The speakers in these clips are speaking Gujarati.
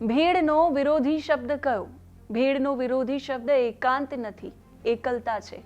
ભીડનો વિરોધી શબ્દ કયો? ભીડનો વિરોધી શબ્દ એકાંત નથી, એકલતા છે.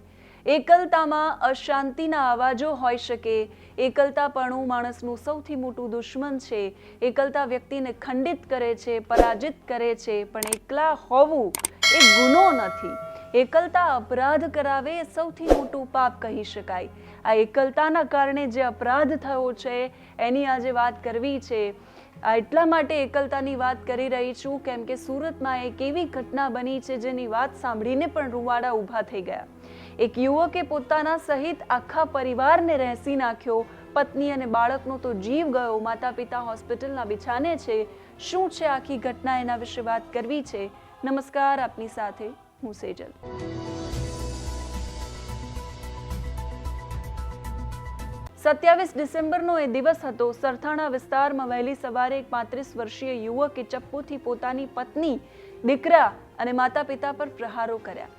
એકલતામાં અશાંતિના અવાજો હોઈ શકે. એકલતાપણું માણસનું સૌથી મોટું દુશ્મન છે. એકલતા વ્યક્તિને ખંડિત કરે છે, પરાજિત કરે છે, પણ એકલા હોવું એ ગુનો નથી. એકલતા અપરાધ કરાવે એ સૌથી મોટું પાપ કહી શકાય. આ એકલતાના કારણે જે અપરાધ થયો છે, એની આજે વાત કરવી છે. એટલા માટે એકલતાની વાત કરી રહી છું, કેમ કે સુરતમાં એક એવી ઘટના બની છે જેની વાત સાંભળીને પણ રૂવાડા ઊભા થઈ ગયા. એક યુવકે પોતાના સહિત આખા પરિવારને રહેસી નાખ્યો. પત્ની અને બાળકનો તો જીવ ગયો. માતા પિતા હોસ્પિટલના બિછાને છે. શું છે આખી ઘટના એના વિશે વાત કરવી છે? નમસ્કાર, આપની સાથે હું સેજલ. સત્યાવીસ ડિસેમ્બરનો એ દિવસ હતો. સરથાણા વિસ્તારમાં વહેલી સવારે એક પાંત્રીસ વર્ષીય યુવકે ચપ્પુથી પોતાની પત્ની, દીકરા અને માતા પિતા પર પ્રહારો કર્યા.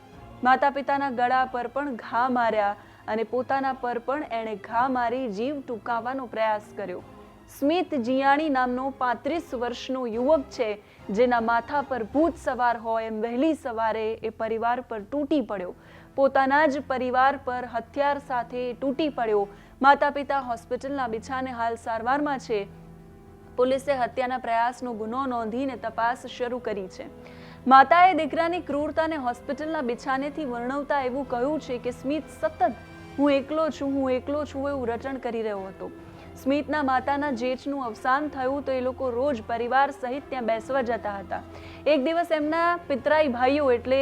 માતા પિતાના ગળા પર પણ ઘા માર્યા અને પોતાના પર પણ એણે ઘા મારી જીવ ટૂંકાવવાનો પ્રયાસ કર્યો. સ્મિત જીયાણી નામનો પાંત્રીસ વર્ષનો યુવક છે, જેના માથા પર ભૂત સવાર હોય એમ વહેલી સવારે એ પરિવાર પર તૂટી પડ્યો. પોતાના જ પરિવાર પર હથિયાર સાથે તૂટી પડ્યો. માતા પિતા હોસ્પિટલના બિછાને હાલ સારવારમાં છે. પોલીસે હત્યાના પ્રયાસનો ગુનો નોંધીને તપાસ શરૂ કરી છે. માતાએ દીકરાની ક્રૂરતાને હોસ્પિટલના બિછાનેથી વર્ણવતા એવું કહ્યું છે કે, સ્મિત, સતત હું એકલો છું, હું એકલો છું એવું રટણ કરી રહ્યો હતો. સ્મિતના માતાના જેઠનું અવસાન થયું તો એ લોકો રોજ પરિવાર સહિત ત્યાં બેસવા જતા હતા. એક દિવસ એમના પિતરાઈ ભાઈઓ એટલે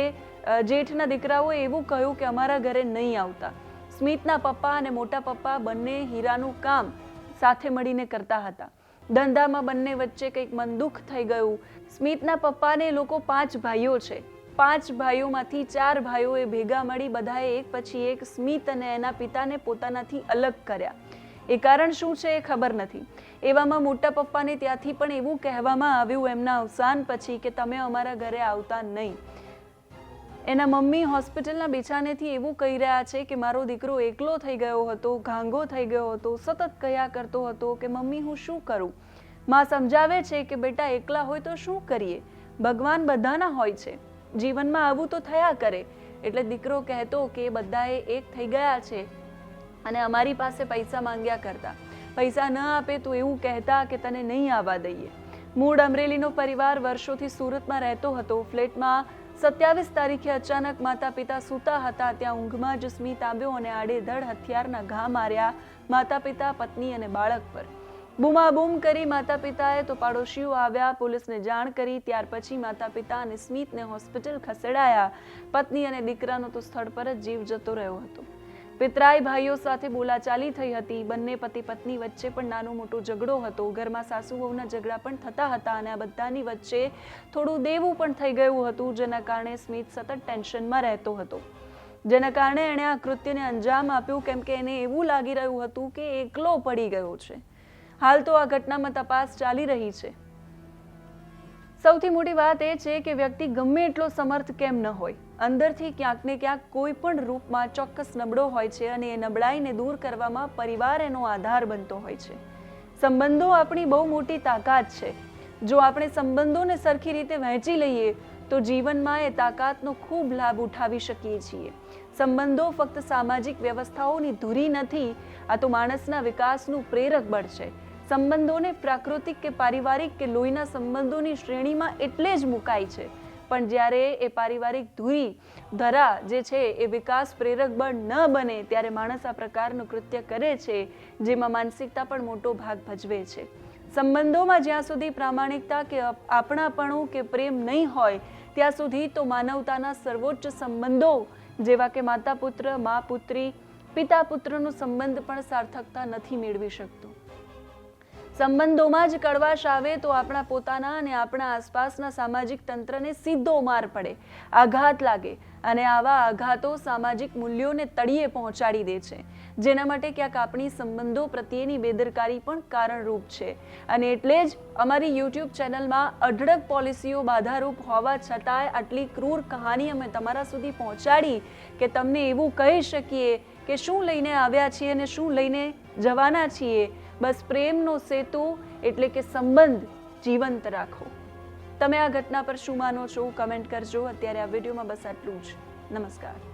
જેઠના દીકરાઓએ એવું કહ્યું કે અમારા ઘરે નહીં આવતા. સ્મિતના પપ્પા અને મોટા પપ્પા બંને હીરાનું કામ સાથે મળીને કરતા હતા. ધંધામાં બંને વચ્ચે કંઈક મનદુખ થઈ ગયું. સ્મિતના પપ્પાને લોકો પાંચ ભાઈઓ છે. પાંચ ભાઈઓમાંથી ચાર ભાઈઓએ ભેગા મળી બધાએ એક પછી એક સ્મિત અને એના પિતાને પોતાનાથી અલગ કર્યા. એ કારણ શું છે એ ખબર નથી. એવામાં મોટા પપ્પાને ત્યાંથી પણ એવું કહેવામાં આવ્યું, એમના અવસાન પછી કે તમે અમારા ઘરે આવતા નહીં. એના મમ્મી હોસ્પિટલના બિછાનેથી એવું કહી રહ્યા છે કે મારો દીકરો એકલો થઈ ગયો હતો ઘાંગો થઈ ગયો હતો, સતત કહ્યા કરતો હતો કે મમ્મી હું શું કરું? માં સમજાવે છે કે બેટા એકલા હોય તો શું કરીએ? ભગવાન બધાના હોય છે. જીવનમાં આવું તો થયા કરે. એટલે દીકરો કહેતો કે બધાએ એક થઈ ગયા છે. અને અમારી પાસે પૈસા માંગ્યા કરતા. પૈસા ન આપે તો એવું કહેતા કે તને નહીં આવવા દઈએ. મૂળ અમરેલીનો પરિવાર વર્ષોથી સુરતમાં રહેતો હતો. ફ્લેટમાં સત્યાવીસ તારીખે અચાનક માતા પિતા સૂતા હતા. ત્યાં ઊંઘમાં જ સ્મિત આવ્યો અને આડેધડ હથિયારના ઘા માર્યા માતા પિતા પત્ની અને બાળક પર. બૂમાબૂમ કરી માતા પિતાએ તો પાડોશીઓ આવ્યા, પોલીસને જાણ કરી, ત્યાર પછી માતા પિતા અને સ્મિતને હોસ્પિટલ ખસેડાયા. પત્ની અને દીકરાનો તો સ્થળ પર જ જીવ જતો રહ્યો હતો. પિતરાઈ ભાઈઓ સાથે બોલાચાલી થઈ હતી. બંને પતિ પત્ની વચ્ચે પણ નાનો મોટો ઝઘડો હતો. ઘરમાં સાસુ વહુના ઝઘડા પણ થતા હતા અને આ બધાની વચ્ચે થોડું દેવું પણ થઈ ગયું હતું, જેના કારણે સ્મિત સતત ટેન્શનમાં રહેતો હતો. જેના કારણે એણે આ કૃત્યને અંજામ આપ્યું, કેમ કે એને એવું લાગી રહ્યું હતું કે એકલો પડી ગયો છે. હાલ તો આ ઘટનામાં તપાસ ચાલી રહી છે. સૌથી મોટી વાત એ છે કે વ્યક્તિ ગમે એટલો સમર્થ કેમ ન હોય. અંદરથી ક્યાંક ને ક્યાંક કોઈ પણ રૂપમાં ચોક્કસ નબળો હોય છે અને એ નબળાઈને દૂર કરવામાં પરિવાર એનો આધાર બનતો હોય છે. સંબંધો આપણી બહુ મોટી તાકાત છે. જો આપણે સંબંધોને સરખી રીતે વહેંચી લઈએ, તો જીવનમાં એ તાકાતનો ખૂબ લાભ ઉઠાવી શકીએ છીએ. સંબંધો ફક્ત સામાજિક વ્યવસ્થાઓની ધૂરી નથી, આ તો માણસના વિકાસનું પ્રેરક બળ છે. સંબંધોને પ્રાકૃતિક કે પારિવારિક કે લોહીના સંબંધોની શ્રેણીમાં એટલે જ મુકાય છે. પણ જ્યારે એ પારિવારિક ધુરી, ધરા જે છે એ વિકાસ પ્રેરક બળ ન બને, ત્યારે માણસ આ પ્રકારનું કૃત્ય કરે છે, જેમાં માનસિકતા પણ મોટો ભાગ ભજવે છે. સંબંધોમાં જ્યાં સુધી પ્રામાણિકતા કે આપણાપણું કે પ્રેમ નહીં હોય, ત્યાં સુધી તો માનવતાના સર્વોચ્ચ સંબંધો, જેવા કે માતા પુત્ર, મા પુત્રી, પિતા પુત્રનો સંબંધ પણ સાર્થકતા નથી મેળવી શકતો. સંબંધોમાં જ કડવાશ આવે તો આપણા પોતાના અને આપણા આસપાસના સામાજિક તંત્રને સીધો માર પડે. આઘાત લાગે અને આવા આઘાતો સામાજિક મૂલ્યોને તળિયે પહોંચાડી દે છે. જેના માટે ક્યાંક આપણી સંબંધો પ્રત્યેની બેદરકારી પણ કારણરૂપ છે. અને એટલે જ અમારી યુટ્યુબ ચેનલમાં અઢળક પોલિસીઓ બાધારૂપ હોવા છતાંય આટલી ક્રૂર કહાની અમે તમારા સુધી પહોંચાડી કે તમને એવું કહી શકીએ કે શું લઈને આવ્યા છીએ અને શું લઈને જવાના છીએ. બસ પ્રેમનો સેતુ એટલે કે સંબંધ જીવંત રાખો. તમે આ ઘટના પર શું માનો છો? કમેન્ટ કરજો. અત્યારે આ વિડીયોમાં બસ આટલું જ. નમસ્કાર.